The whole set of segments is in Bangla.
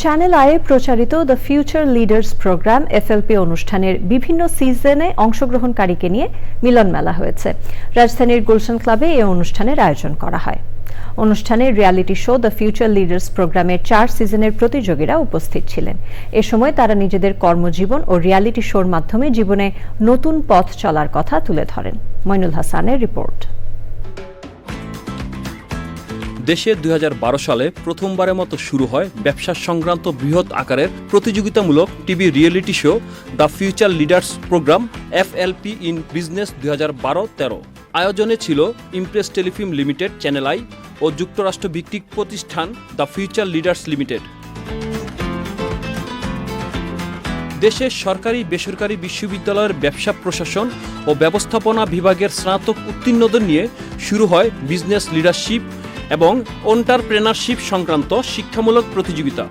চ্যানেল আয়ে প্রচারিত the Future Leaders program FLP অনুষ্ঠানের বিভিন্ন সিজনে অংশগ্রহণকারীকে নিয়ে মিলন মেলা হয়েছে। রাজধানীর গুলশান ক্লাবে এই অনুষ্ঠানের আয়োজন করা হয়। অনুষ্ঠানে reality show the Future Leaders প্রোগ্রামের চার সিজনের প্রতিযোগীরা উপস্থিত ছিলেন। এ সময় তারা নিজেদের কর্মজীবন ও রিয়ালিটি শোর মাধ্যমে জীবনে নতুন পথ চলার কথা তুলে ধরেন। মইনুল হাসানের রিপোর্ট। দেশে দুই হাজার বারো সালে প্রথমবারের মতো শুরু হয় ব্যবসা সংক্রান্ত বৃহৎ আকারের প্রতিযোগিতামূলক TV reality show the Future Leaders program FLP in business দুই হাজার আয়োজনে ছিল Impress Telefilm Limited, Channel i ও যুক্তরাষ্ট্র ভিত্তিক প্রতিষ্ঠান দ্য ফিউচার লিডার্স লিমিটেড। দেশের সরকারি বেসরকারি বিশ্ববিদ্যালয়ের ব্যবসা প্রশাসন ও ব্যবস্থাপনা বিভাগের স্নাতক উত্তীর্ণদের নিয়ে শুরু হয় বিজনেস লিডারশিপ এবং অন্টারপ্রেনারশিপ সংক্রান্ত শিক্ষামূলক প্রতিযোগিতা।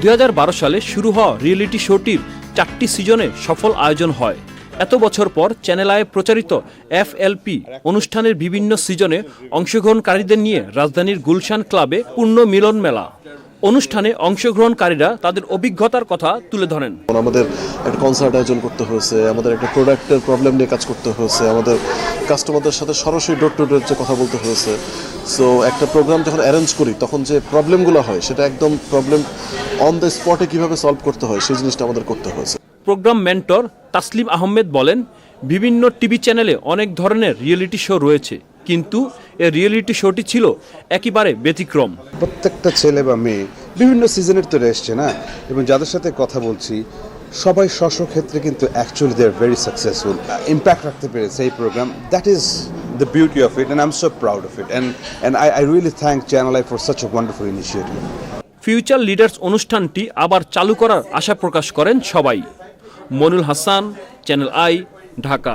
দু হাজার বারো সালে শুরু হওয়া রিয়েলিটি শোটির চারটি সিজনে সফল আয়োজন হয়। এত বছর পর চ্যানেল আয়ে প্রচারিত এফএলপি অনুষ্ঠানের বিভিন্ন সিজনে অংশগ্রহণকারীদের নিয়ে রাজধানীর গুলশান ক্লাবে পূর্ণ মিলন মেলা অনুষ্ঠানে অংশগ্রহণকারীরা তাদের অভিজ্ঞতার কথা তুলে ধরেন। আমাদের একটা কনসার্ট আয়োজন করতে হয়েছে আমাদের একটা প্রোডাক্টের প্রবলেম নিয়ে কাজ করতে হয়েছে আমাদের কাস্টমারদের সাথে সরাসরি ডোর টু ডোর যে কথা বলতে হয়েছে। সো একটা প্রোগ্রাম যখন অ্যারেঞ্জ করি তখন যে প্রবলেমগুলো হয় সেটা একদম প্রবলেম অন দ্য স্পটে কীভাবে সলভ করতে হয় সেই জিনিসটা আমাদের করতে হয়েছে। প্রোগ্রাম মেন্টর তাসলিম আহমেদ বলেন বিভিন্ন টিভি চ্যানেলে অনেক ধরনের রিয়েলিটি শো রয়েছে কিন্তু এই রিয়েলিটি শোটি ছিল একেবারে ব্যতিক্রম। প্রত্যেকটা ছেলে বা মেয়ে বিভিন্ন সিজনের তো এসছে না? এবং যাদের সাথে কথা বলছি সবাই স্ব ক্ষেত্রে কিন্তু actually they are very successful impact রাখতে পেরেছে এই program that is the beauty of it and I am so proud of it and and I I really thank Channel i for such a wonderful initiative Future Leaders অনুষ্ঠানটি আবার চালু করার আশা প্রকাশ করেন সবাই। Monul Hasan channel I Dhaka